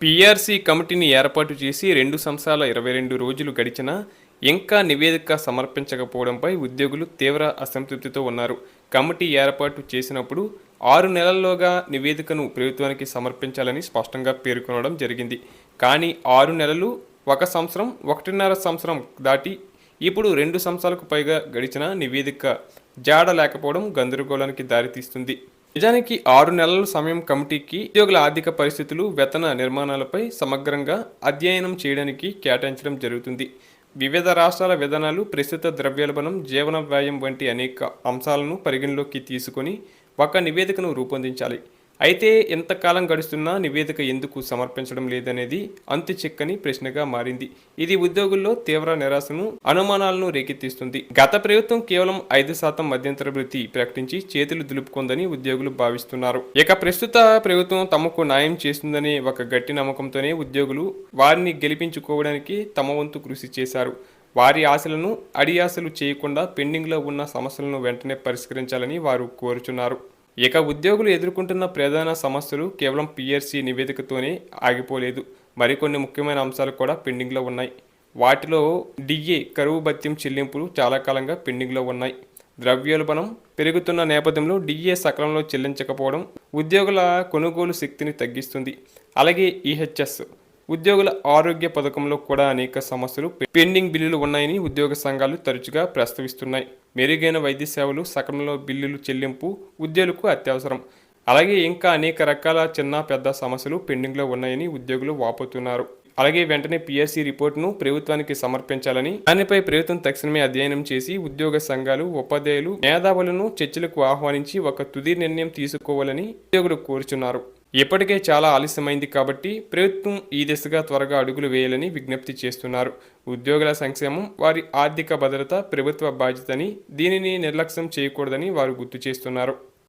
PRC కమిటీని ఏర్పాటు చేసి రెండు సంవత్సరాల ఇరవై రెండు రోజులు గడిచినా ఇంకా నివేదిక సమర్పించకపోవడంపై ఉద్యోగులు తీవ్ర అసంతృప్తితో ఉన్నారు. కమిటీ ఏర్పాటు చేసినప్పుడు ఆరు నెలల్లోగా నివేదికను ప్రభుత్వానికి సమర్పించాలని స్పష్టంగా పేర్కొనడం జరిగింది. కానీ ఆరు నెలలు ఒక సంవత్సరం ఒకటిన్నర సంవత్సరం దాటి ఇప్పుడు రెండు సంవత్సరాలకు పైగా గడిచిన నివేదిక జాడ లేకపోవడం గందరగోళానికి దారితీస్తుంది. నిజానికి ఆరు నెలల సమయం కమిటీకి ఉద్యోగుల ఆర్థిక పరిస్థితులు వేతన నిర్మాణాలపై సమగ్రంగా అధ్యయనం చేయడానికి కేటాయించడం జరుగుతుంది. వివిధ రాష్ట్రాల విధానాలు ప్రస్తుత ద్రవ్యోల్బణం జీవన వ్యయం వంటి అనేక అంశాలను పరిగణలోకి తీసుకొని ఒక నివేదికను రూపొందించాలి. అయితే ఎంతకాలం గడుస్తున్నా నివేదిక ఎందుకు సమర్పించడం లేదనేది అంతు చిక్కని ప్రశ్నగా మారింది. ఇది ఉద్యోగుల్లో తీవ్ర నిరాశను అనుమానాలను రేకెత్తిస్తుంది. గత ప్రభుత్వం కేవలం ఐదు శాతం మధ్యంతర వృత్తి ప్రకటించి చేతులు దులుపుకుందని ఉద్యోగులు భావిస్తున్నారు. ఇక ప్రస్తుత ప్రభుత్వం తమకు న్యాయం చేస్తుందనే ఒక గట్టి నమ్మకంతోనే ఉద్యోగులు వారిని గెలిపించుకోవడానికి తమ వంతు కృషి చేశారు. వారి ఆశలను అడియాశలు చేయకుండా పెండింగ్లో ఉన్న సమస్యలను వెంటనే పరిష్కరించాలని వారు కోరుచున్నారు. ఇక ఉద్యోగులు ఎదుర్కొంటున్న ప్రధాన సమస్యలు కేవలం పిఆర్సీ నివేదికతోనే ఆగిపోలేదు. మరికొన్ని ముఖ్యమైన అంశాలు కూడా పెండింగ్లో ఉన్నాయి. వాటిలో డిఏ కరువు భత్యం చెల్లింపులు చాలా కాలంగా పెండింగ్లో ఉన్నాయి. ద్రవ్యోల్బణం పెరుగుతున్న నేపథ్యంలో డిఏ సకాలంలో చెల్లించకపోవడం ఉద్యోగుల కొనుగోలు శక్తిని తగ్గిస్తుంది. అలాగే ఈహెచ్ఎస్ ఉద్యోగుల ఆరోగ్య పథకంలో కూడా అనేక సమస్యలు పెండింగ్ బిల్లులు ఉన్నాయని ఉద్యోగ సంఘాలు తరచుగా ప్రస్తావిస్తున్నాయి. మెరుగైన వైద్య సేవలు సకాలంలో బిల్లులు చెల్లింపు ఉద్యోగులకు అత్యవసరం. అలాగే ఇంకా అనేక రకాల చిన్న పెద్ద సమస్యలు పెండింగ్లో ఉన్నాయని ఉద్యోగులు వాపోతున్నారు. అలాగే వెంటనే పిఎస్సి రిపోర్టును ప్రభుత్వానికి సమర్పించాలని దానిపై ప్రభుత్వం తక్షణమే అధ్యయనం చేసి ఉద్యోగ సంఘాలు ఉపాధ్యాయులు మేధావులను చర్చలకు ఆహ్వానించి ఒక తుది నిర్ణయం తీసుకోవాలని ఉద్యోగులు కోరుచున్నారు. ఇప్పటికే చాలా ఆలస్యమైంది కాబట్టి ప్రభుత్వం ఈ దిశగా త్వరగా అడుగులు వేయాలని విజ్ఞప్తి చేస్తున్నారు. ఉద్యోగుల సంక్షేమం వారి ఆర్థిక భద్రత ప్రభుత్వ బాధ్యతని దీనిని నిర్లక్ష్యం చేయకూడదని వారు గుర్తు చేస్తున్నారు.